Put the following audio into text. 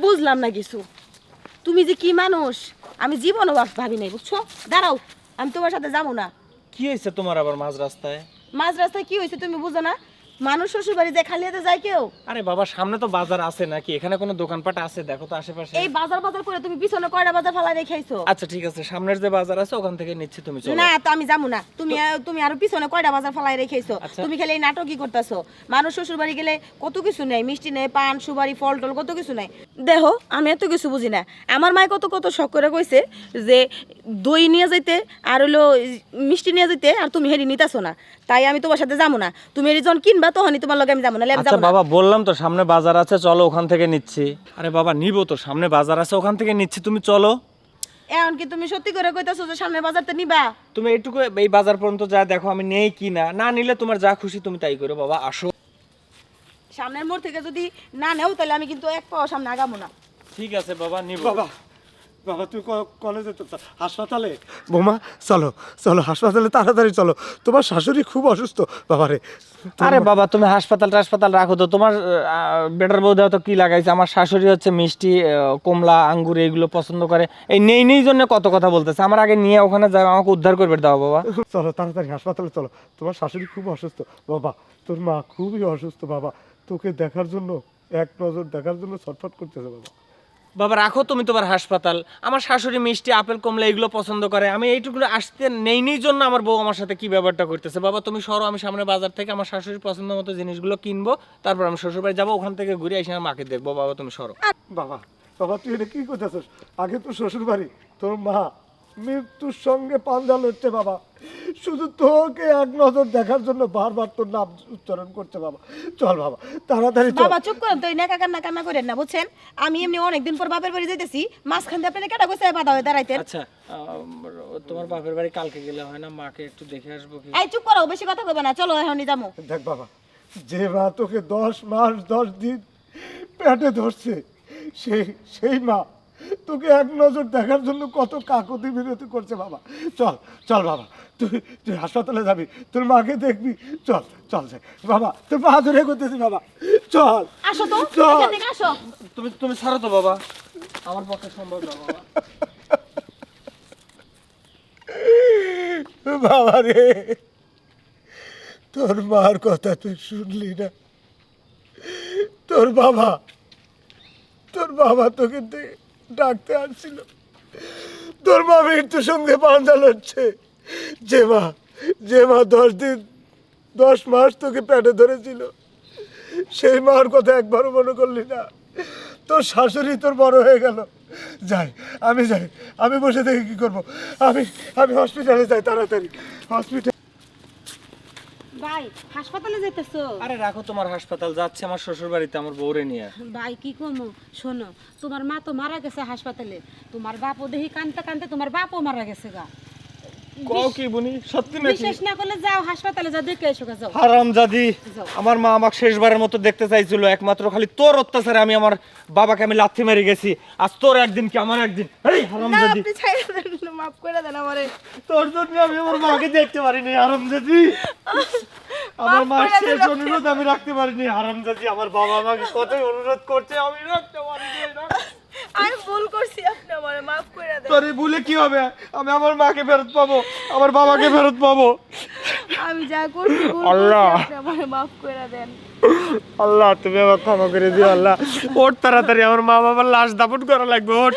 বুঝলাম না কিছু। তুমি যে কি মানুষ? আমি জীবনও ভাব- ভাবি নাই বুঝছ? দাঁড়াও আমি তোমার সাথে যাব না। কি হয়েছে তোমার আবার মাঝ রাস্তায়? মাঝ রাস্তায় কি হয়েছে তুমি বুঝো না? মানুষ শ্বশুর বাড়ি যায় খালি যায় কেউ? আরে বাবা সামনে তো বাজার আছে নাকি? এখানে কোনো দোকানপাট আছে? দেখো তো আশেপাশে। এই বাজার বাজার করে তুমি পিছনে কয়টা বাজার ফেলা রেখেছো আচ্ছা ঠিক আছে। সামনের যে বাজার আছে ওখান থেকে নিচ্ছি তুমি চলো। না তো আমি যাব না। তুমি তুমি আরও পিছনে কয়টা বাজার ফেলাই রেখেছো আচ্ছা। তুমি খালি এই নাটকই করতেছো। মানুষ শ্বশুর বাড়ি গেলে কত কিছু নেই। মিষ্টি নেই পান সুপারি ফল টল কত কিছু নেই। দেখো আমি এত কিছু বুঝি না। আমার মায় কত কত শখ করে কইছে যে দই নিয়ে যাইতে আর হলো মিষ্টি নিয়ে যাইতে আর তুমি হেরি নিতেছো না। তাই আমি তোমার সাথে যাব না। তুমি হেরি যখন কিনবা তখনই তোমার লগে আমি যাব না আমি আচ্ছা বাবা বললাম তো সামনে বাজার আছে চলো ওখান থেকে নিচ্ছি। আরে বাবা নিবো তো সামনে বাজার আছে ওখান থেকে নিচ্ছি তুমি চলো। এখন কি তুমি সত্যি করে কইতাছো যে সামনে বাজারতে নিবা? তুমি এইটুকু এই বাজার পর্যন্ত যা দেখো আমি নেই কি না না নিলে তোমার যা খুশি তুমি তাই করো বাবা আসো। সামনের মোড় থেকে যদি না নেও তাহলে আমি কিন্তু এক পাও সামনে আগাবো না। ঠিক আছে বাবা নিবো। বাবা বাবা তুই কলেজে তো হাসপাতালে? বোমা চলো চলো হাসপাতালে তাড়াতাড়ি চলো। তোমার শাশুড়ি খুব অসুস্থ বাবারে আরে বাবা তুমি হাসপাতাল টাসপাতাল রাখো তো। তোমার বেটার বউ তো কি লাগাইছে? আমার শাশুড়ি হচ্ছে মিষ্টি কমলা আঙ্গুর এইগুলো পছন্দ করে। এই নেই নেই জন্য কত কথা বলতেছে। আমার আগে নিয়ে ওখানে যাও আমাকে উদ্ধার করবে দাও বাবা। চলো তাড়াতাড়ি হাসপাতালে চলো। তোমার শাশুড়ি খুব অসুস্থ। বাবা তোর মা খুবই অসুস্থ বাবা। তোকে দেখার জন্য এক নজর দেখার জন্য ছটফট করতেছে বাবা। বাবা, রাখো তুমি তোমার হাসপাতাল। আমার শাশুড়ি মিষ্টি, আপেল, কমলা এগুলো পছন্দ করে। আমি এইটুকু আসতে নেই নেই জন্য আমার বউ আমার সাথে কি ব্যাপারটা করতেছে। বাবা, তুমি সরো, আমি সামনে বাজার থেকে আমার শাশুড়ির পছন্দ মতো জিনিসগুলো কিনবো, তারপর আমি শ্বশুরবাড়ি যাব, ওখান থেকে ঘুরে এসে আমার মাকে দেখব। বাবা, তুমি সরো। বাবা বাবা, তুই এটা কি করতেছিস? আগে তো শ্বশুর বাড়ি তোর মা মৃত্যুর সঙ্গে পাঞ্জা লড়ছে বাবা। শুধু তোকে এক নজর দেখার জন্য বারবার তোর নাম উচ্চারণ করছে বাবা। চল বাবা তাড়াতাড়ি বাবা চুপ করেন তো এই নেকা কান্না কান্না করেন না বুঝছেন? আমি এমনি অনেকদিন পর বাপের বাড়ি যাইতেছি মাঝখান দিয়ে আপনারা কেটা কইছে বাধা হয়ে দাঁড়াইতেন? আচ্ছা তোমার বাপের বাড়ি কালকে গেলে হয় না? মাকে একটু দেখে আসব কি? এই চুপ করো বেশি কথা কইবে না চলো এখনই যাব। দেখ বাবা যে মা তোকে দশ মাস দশ দিন পেটে ধরছে সেই সেই মা তোকে এক নজর দেখার জন্য কত কাকতি বিরতি করছে বাবা। চল চল বাবা তুই তুই হাসপাতালে যাবি তোর মাকে দেখবি। চল চল যাই। বাবা তোর পা ধরে করতেছি বাবা। চল আসো তো চল। এখান থেকে আসো। তুমি তুমি ছাড়ো তো বাবা। আমার পক্ষে সম্ভব না বাবা। বাবা রে তোর মার কথা তুই শুনলি না। তোর বাবা তোর বাবা তোকে দে- ডাকতে আসছিল। তোর মা মৃত্যুর সঙ্গে পাঞ্জাল হচ্ছে যে মা যে মা দশ দিন, দশ মাস তোকে পেটে ধরেছিল, সেই মার কথা একবারও মনে করলি না। তোর শাশুড়ি তোর বড় হয়ে গেল। যাই, আমি যাই, আমি বসে থেকে কি করব? আমি আমি হসপিটালে যাই, তাড়াতাড়ি। হসপিটাল ভাই হাসপাতালে যেতেছো আরে রাখো তোমার হাসপাতাল যাচ্ছে আমার শ্বশুর বাড়িতে আমার বউরে নিয়ে। ভাই কি কমো? শোনো তোমার মা তো মারা গেছে হাসপাতালে। তোমার বাপও দেখি কানতে কানতে তোমার বাপও মারা গেছে গা। কও কি বুনি? সত্যি নাকি? বিশ্বাস না করলে যাও হাসপাতালে যা দেখে এসো যাও। হারাম জাদি যাও। আমার মা আমাকে শেষবারের মতো দেখতে চাইছিল একমাত্র খালি তোর অত্যাচারে আমি আমার বাবাকে আমি লাথি মেরে গেছি। আজ তোর একদিন কি আমার একদিন? এই হারাম না আপনি ছাইরা দেন মাফ করে দেন আমারে। তোর জন্য আমি আমার মাকে দেখতে পারিনি হারাম জাদি আমার মার মাফ শেষ অনুরোধ আমি রাখতে পারিনি হারাম জাদি আমার বাবা আমাকে কতই অনুরোধ করছে আমি রাখতে পারিনি না। আমি ভুল করছি আপনি আমারে মাফ করে দেন। তোরে ভুলে কি হবে? আমি আমার মাকে ফেরত পাবো আমার বাবাকে ফেরত পাবো। আমি যা করছি আল্লাহ। আপনি আমারে মাফ করে দেন। আল্লাহ তুমি আমার ক্ষমা করে দিও আল্লাহ। ওঠ তাড়াতাড়ি আমার মা বাবার লাশ দাপট করা লাগবে ওঠ।